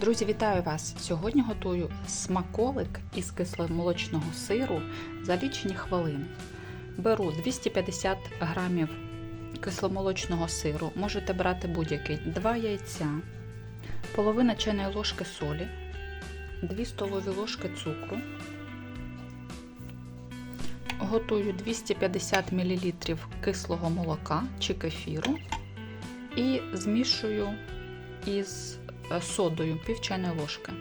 Друзі, вітаю вас! Сьогодні готую смаколик із кисломолочного сиру за лічені хвилини. Беру 250 грамів кисломолочного сиру, можете брати будь-який, 2 яйця, половина чайної ложки солі, 2 столові ложки цукру. Готую 250 мл кислого молока чи кефіру і змішую із содою пів чайної ложки.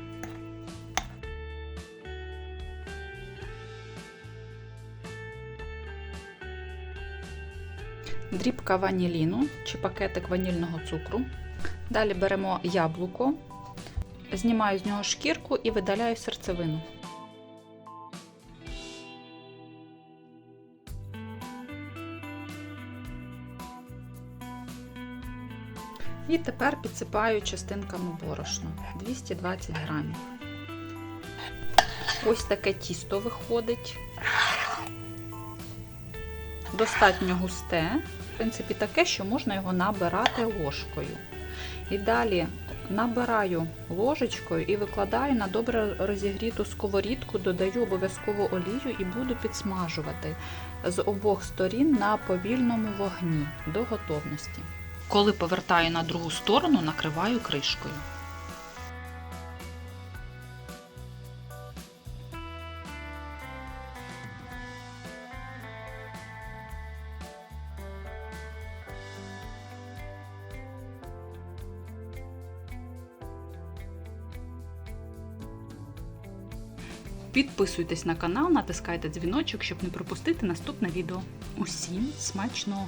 Дрібка ваніліну чи пакетик ванільного цукру. Далі беремо яблуко, знімаю з нього шкірку і видаляю серцевину. І тепер підсипаю частинками борошна 220 грамів. Ось таке тісто виходить. Достатньо густе, в принципі, таке, що можна його набирати ложкою. І далі набираю ложечкою і викладаю на добре розігріту сковорідку, додаю обов'язково олію і буду підсмажувати з обох сторін на повільному вогні до готовності. Коли повертаю на другу сторону, накриваю кришкою. Підписуйтесь на канал, натискайте дзвіночок, щоб не пропустити наступне відео. Усім смачного!